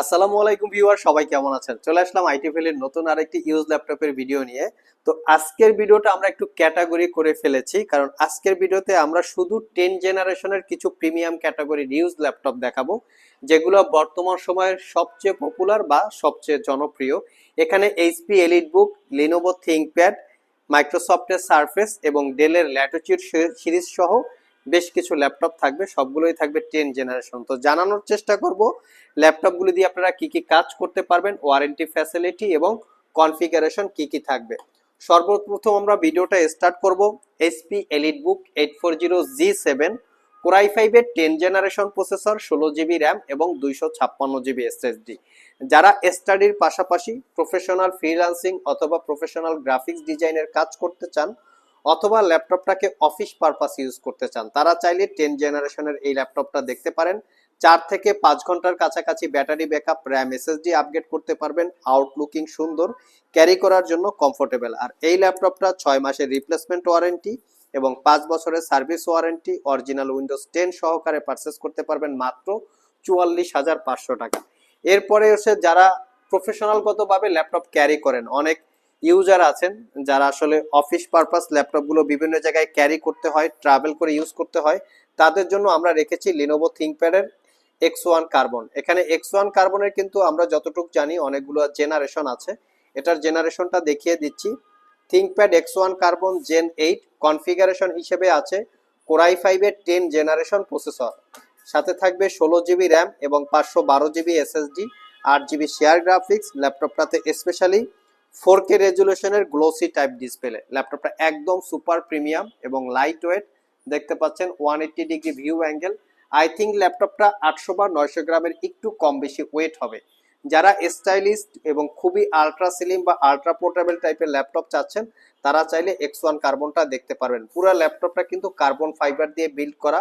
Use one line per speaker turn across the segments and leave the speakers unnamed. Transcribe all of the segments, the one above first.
আসসালামু আলাইকুম ভিউয়ার, সবাই কেমন আছেন? চলে আসলাম আইটি ফেলের নতুন আরেকটি ইউজ ল্যাপটপের ভিডিও নিয়ে। তো আজকের ভিডিওটা আমরা একটু ক্যাটাগরি করে ফেলেছি, কারণ আজকের ভিডিওতে আমরা শুধু টেন জেনারেশনের কিছু প্রিমিয়াম ক্যাটাগরির ইউজ ল্যাপটপ দেখাবো, যেগুলো বর্তমান সময়ের সবচেয়ে পপুলার বা সবচেয়ে জনপ্রিয়। এখানে এইচপি এলিট বুক, লিনোভো থিঙ্কপ্যাড মাইক্রোসফটের সারফেস এবং ডেলের ল্যাটিচিউড সিরিজ সহ বেশ কিছু ল্যাপটপ থাকবে, সবগুলোই থাকবে টেন জেনারেশন তো জানানোর চেষ্টা করব, ল্যাপটপগুলি দিয়ে আপনারা কি কি কাজ করতে পারবেন ওয়ারেন্টি ফ্যাসিলিটি এবং কনফিগারেশন কি কি থাকবে। সর্বপ্রথম আমরা ভিডিওটা স্টার্ট করব HP EliteBook eight four zero G seven core i ফাইভের টেন জেনারেশন প্রসেসর ষোলো জিবি র্যাম এবং দুইশো ছাপ্পান্ন জিবি এসএসডি যারা স্টাডির পাশাপাশি প্রফেশনাল ফ্রিল্যান্সিং অথবা প্রফেশনাল গ্রাফিক্স ডিজাইনের কাজ করতে চান অথবা ল্যাপটপটাকে অফিস পারপাস ইউজ করতে চান, তারা চাইলে টেন জেনারেশনের এই ল্যাপটপটা দেখতে পারেন। চার থেকে পাঁচ ঘণ্টার কাছাকাছি battery backup, RAM, SSD upgrade করতে পারবেন আউটলুকিং সুন্দর, ক্যারি করার জন্য কমফোর্টেবল আর এই ল্যাপটপটা ছয় মাসের রিপ্লেসমেন্ট ওয়ারেন্টি এবং পাঁচ বছরের service warranty original Windows ten সহকারে পারচেস করতে পারবেন মাত্র চুয়াল্লিশ হাজার পাঁচশো টাকা। এরপরে হচ্ছে যারা প্রফেশনালগতভাবে ল্যাপটপ ক্যারি করেন, অনেক ইউজার আছেন, যারা আসলে অফিস পারপাস ল্যাপটপগুলো বিভিন্ন জায়গায় ক্যারি করতে হয়, ট্রাভেল করে ইউজ করতে হয়, তাদের জন্য আমরা রেখেছি লিনোভো থিঙ্কপ্যাডের এক্স ওয়ান কার্বন এখানে এক্স ওয়ান কার্বনের কিন্তু আমরা যতটুকু জানি অনেকগুলো জেনারেশন আছে। এটার জেনারেশনটা দেখিয়ে দিচ্ছি। ThinkPad X one carbon gen eight configuration হিসেবে আছে কোরাই ফাইভের টেন জেনারেশন প্রসেসর সাথে থাকবে ষোলো জিবি র্যাম এবং পাঁচশো বারো জিবি এসএসডি আট জিবি শেয়ার গ্রাফিক্স ল্যাপটপটাতে স্পেশালি ফোর কে রেজুলেশনের গ্লোসি টাইপ ডিসপ্লে। ল্যাপটপটা একদম সুপার প্রিমিয়াম এবং লাইট ওয়েট দেখতে পাচ্ছেন one eighty degree view angle I think ল্যাপটপটা আটশো বা নয়শো গ্রামের একটু কম বেশি ওয়েট হবে। যারা স্টাইলিস্ট এবং খুবই আলট্রা সিলিম বা আলট্রা পোর্টেবল টাইপের ল্যাপটপ চাচ্ছেন, তারা চাইলে এক্স ওয়ান কার্বনটা দেখতে পারবেন। পুরো ল্যাপটপটা কিন্তু কার্বন ফাইবার দিয়ে বিল্ড করা,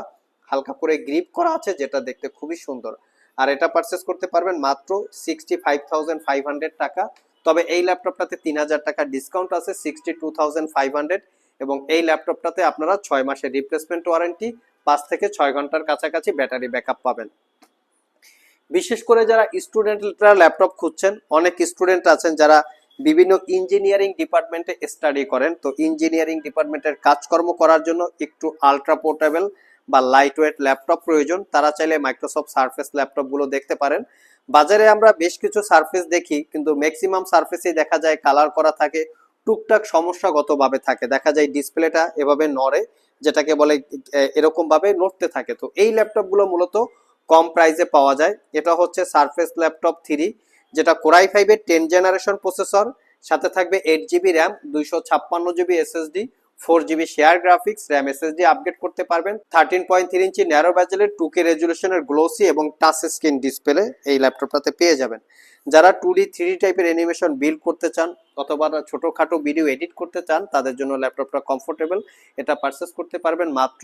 হালকা করে গ্রিপ করা আছে, যেটা দেখতে খুবই সুন্দর। আর এটা পারচেস করতে পারবেন মাত্র sixty five thousand five hundred টাকা। তবে এই ল্যাপটপটাতে তিন হাজার টাকা ডিসকাউন্ট আছে sixty two thousand five hundred এবং এই ল্যাপটপটাতে আপনারা ছয় মাসের রিপ্লেসমেন্ট ওয়ারেন্টি পাঁচ থেকে ছয় ঘণ্টার কাছাকাছি ব্যাটারি ব্যাকআপ পাবেন। বিশেষ করে যারা স্টুডেন্টরা ল্যাপটপ খুঁজছেন, অনেক স্টুডেন্ট আছেন যারা বিভিন্ন ইঞ্জিনিয়ারিং ডিপার্টমেন্টে স্টাডি করেন। তো ইঞ্জিনিয়ারিং ডিপার্টমেন্টের কাজকর্ম করার জন্য একটু আলট্রা পোর্টেবল বা লাইট ওয়েট ল্যাপটপ প্রয়োজন। তারা চাইলে মাইক্রোসফট সার্ফেস ল্যাপটপগুলো দেখতে পারেন। বাজারে আমরা বেশ কিছু সার্ফেস দেখি, কিন্তু ম্যাক্সিমাম সার্ফেসেই দেখা যায় কালার করা থাকে, টুকটাক সমস্যাগতভাবে থাকে। দেখা যায় ডিসপ্লেটা এভাবে নড়ে, যেটাকে বলে এরকম ভাবে নড়তে থাকে। তো এই ল্যাপটপগুলো মূলত কম প্রাইসে পাওয়া যায়। এটা হচ্ছে সারফেস ল্যাপটপ থ্রি যেটা কোরাই ফাইভের টেন জেনারেশন প্রসেসর সাথে থাকবে এইট জিবি র্যাম দুইশো ছাপ্পান্ন GB SSD four GB share graphics, RAM SSD upgrade করতে পারবেন। Thirteen point three inch narrow ব্যাজেলের two K রেজুলেশনের গ্লোসি এবং টাচ স্ক্রিন ডিসপ্লে এই ল্যাপটপটাতে পেয়ে যাবেন। যারা টু ডি থ্রি টাইপের অ্যানিমেশন বিল্ড করতে চান অথবা ছোটোখাটো ভিডিও এডিট করতে চান, তাদের জন্য ল্যাপটপটা কমফোর্টেবল এটা পারচেস করতে পারবেন মাত্র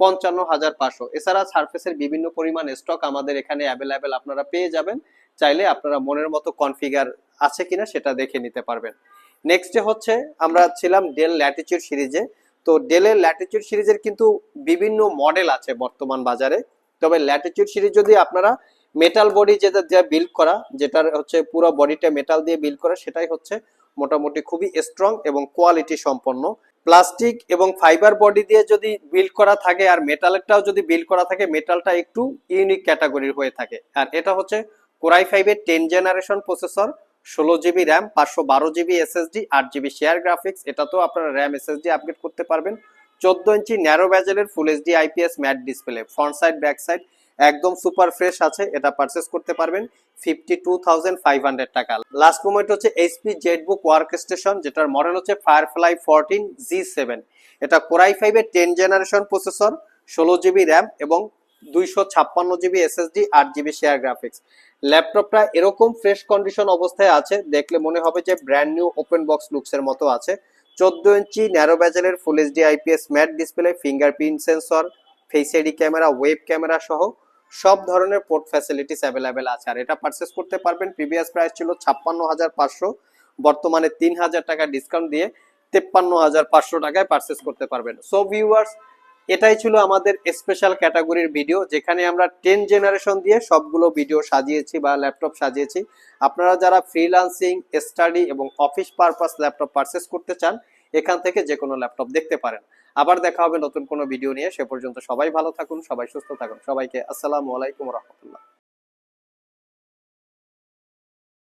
পঞ্চান্ন হাজার পাঁচশো। এছাড়া সার্ফেসের বিভিন্ন পরিমাণ স্টক আমাদের এখানে অ্যাভেলেবেল আপনারা পেয়ে যাবেন। চাইলে আপনারা মনের মতো কনফিগার আছে কিনা সেটা দেখে নিতে পারবেন। নেক্সটে হচ্ছে আমরা ছিলাম ডেল ল্যাটিচিউড সিরিজে তো ডেলের ল্যাটিচিউড সিরিজের কিন্তু বিভিন্ন মডেল আছে বর্তমান বাজারে। তবে ল্যাটিচিউড সিরিজ যদি আপনারা মেটাল বডি যেটা যা বিল্ড করা, যেটার হচ্ছে পুরো বডিটা মেটাল দিয়ে বিল্ড করা, সেটাই হচ্ছে মোটামুটি খুবই স্ট্রং এবং কোয়ালিটি সম্পন্ন। প্লাস্টিক এবং ফাইবার বডি দিয়ে যদি বিল্ড করা থাকে আর মেটালেরটাও যদি বিল্ড করা থাকে মেটালটা একটু ইউনিক ক্যাটাগরির হয়ে থাকে। আর এটা হচ্ছে কোরাই ফাইভের টেন জেনারেশন প্রসেসর ষোলো জিবি র্যাম, পাঁচশো বারো জিবি এসএসডি, আট জিবি শেয়ার গ্রাফিক্স এটা তো আপনারা র্যাম এসএসডি আপগ্রেড করতে পারবেন। চোদ্দ inch narrow ব্যাজেলের full HD IPS matte display front side back side একদম সুপার ফ্রেশ আছে, এটা পারচেস করতে পারবেন fifty two thousand five hundred টাকা। লাস্ট মোমেন্ট হচ্ছে এইচপি জেটবুক ওয়ার্ক স্টেশন যেটার মডেল হচ্ছে ফায়ারফ্লাই ফোরটিন জি সেভেন এটা কোরাই ফাইভের টেন জেনারেশন প্রসেসর ষোলো জিবি র্যাম এবং দুইশো ছাপ্পান্ন জিবি এসএসডি, আট জিবি শেয়ার গ্রাফিক্স ল্যাপটপটা এরকম ফ্রেশ কন্ডিশন অবস্থায় আছে, দেখলে মনে হবে যে ব্র্যান্ড নিউ ওপেন বক্স লুকসের মতো আছে। চোদ্দ inch narrow ব্যাজেলের full HD IPS matte display fingerprint sensor face ID camera web camera সহ সব ধরনের পোর্ট ফ্যাসিলিটিস অ্যাভেলেবেল আছে। আর এটা পারচেস করতে পারবেন প্রিভিয়াস প্রাইস ছিল ছাপ্পান্ন হাজার পাঁচশো, বর্তমানে তিন হাজার টাকা ডিসকাউন্ট দিয়ে তেপ্পান্ন হাজার পাঁচশো টাকায় পারচেস করতে পারবেন। সো ভিউয়ার্স এটাই ছিল আমাদের স্পেশাল ক্যাটাগরির ভিডিও যেখানে আমরা টেন জেনারেশন দিয়ে সবগুলো ভিডিও সাজিয়েছি বা ল্যাপটপ সাজিয়েছি। আপনারা যারা ফ্রিলান্সিং স্টাডি এবং অফিস পারপাস ল্যাপটপ পারচেস করতে চান, এখান থেকে যে কোনো ল্যাপটপ দেখতে পারেন। আবার দেখা হবে নতুন কোনো ভিডিও নিয়ে, সে পর্যন্ত সবাই ভালো থাকুন, সবাই সুস্থ থাকুন। সবাইকে আসসালামু আলাইকুম রহমতুল্লাহ।